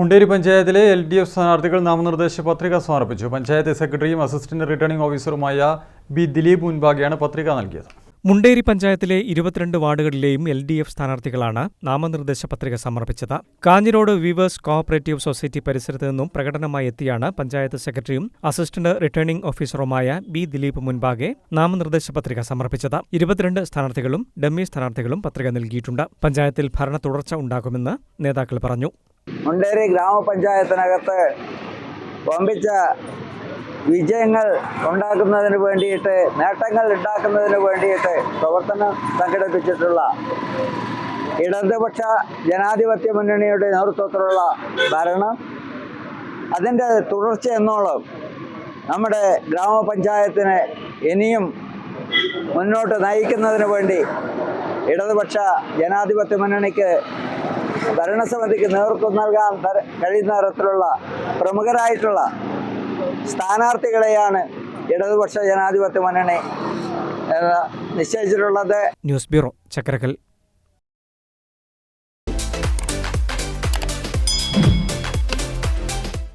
മുണ്ടേരി പഞ്ചായത്തിലെ L D F സ്ഥാനാർത്ഥികൾ നാമനിർദ്ദേശ പത്രിക സമർപ്പിച്ചു. പഞ്ചായത്ത് സെക്രട്ടറിയും അസിസ്റ്റന്റ് റിട്ടേണിംഗ് ഓഫീസറുമായ ബി ദിലീപ് മുൻപാകെയാണ് പത്രിക നൽകിയത്. മുണ്ടേരി പഞ്ചായത്തിലെ ഇരുപത്തിരണ്ട് വാർഡുകളിലെയും എൽ ഡി എഫ് സ്ഥാനാർത്ഥികളാണ് നാമനിർദ്ദേശ പത്രിക സമർപ്പിച്ചത്. കാഞ്ഞിരോട് വീവേഴ്സ് കോഓപ്പറേറ്റീവ് സൊസൈറ്റി പരിസരത്ത് നിന്നും പ്രകടനമായി എത്തിയാണ് പഞ്ചായത്ത് സെക്രട്ടറിയും അസിസ്റ്റന്റ് റിട്ടേണിംഗ് ഓഫീസറുമായ ബി ദിലീപ് മുൻപാകെ നാമനിർദ്ദേശ പത്രിക സമർപ്പിച്ചത്. ഇരുപത്തിരണ്ട് സ്ഥാനാർത്ഥികളും ഡമ്മി സ്ഥാനാർത്ഥികളും പത്രിക നൽകിയിട്ടുണ്ട്. പഞ്ചായത്തിൽ ഭരണ തുടർച്ച ഉണ്ടാകുമെന്ന് നേതാക്കൾ പറഞ്ഞു. മുണ്ടേരി ഗ്രാമപഞ്ചായത്തിനകത്ത് വമ്പിച്ച വിജയങ്ങൾ ഉണ്ടാക്കുന്നതിന് വേണ്ടിയിട്ട് നേട്ടങ്ങൾ ഉണ്ടാക്കുന്നതിന് വേണ്ടിയിട്ട് പ്രവർത്തനം സംഘടിപ്പിച്ചിട്ടുള്ള ഇടതുപക്ഷ ജനാധിപത്യ മുന്നണിയുടെ നേതൃത്വത്തിലുള്ള ഭരണം. അതിന്റെ തുടർച്ച എന്നോളം നമ്മുടെ ഗ്രാമപഞ്ചായത്തിനെ ഇനിയും മുന്നോട്ട് നയിക്കുന്നതിന് വേണ്ടി ഇടതുപക്ഷ ജനാധിപത്യ മുന്നണിക്ക് ഭരണസമിതിക്ക് നേതൃത്വം നൽകാൻ കഴിയുന്ന തരത്തിലുള്ള പ്രമുഖരായിട്ടുള്ള സ്ഥാനാർത്ഥികളെയാണ് ഇടതുപക്ഷ ജനാധിപത്യ മുന്നണി നിശ്ചയിച്ചിട്ടുള്ളത്. News bureau Chakkarakkal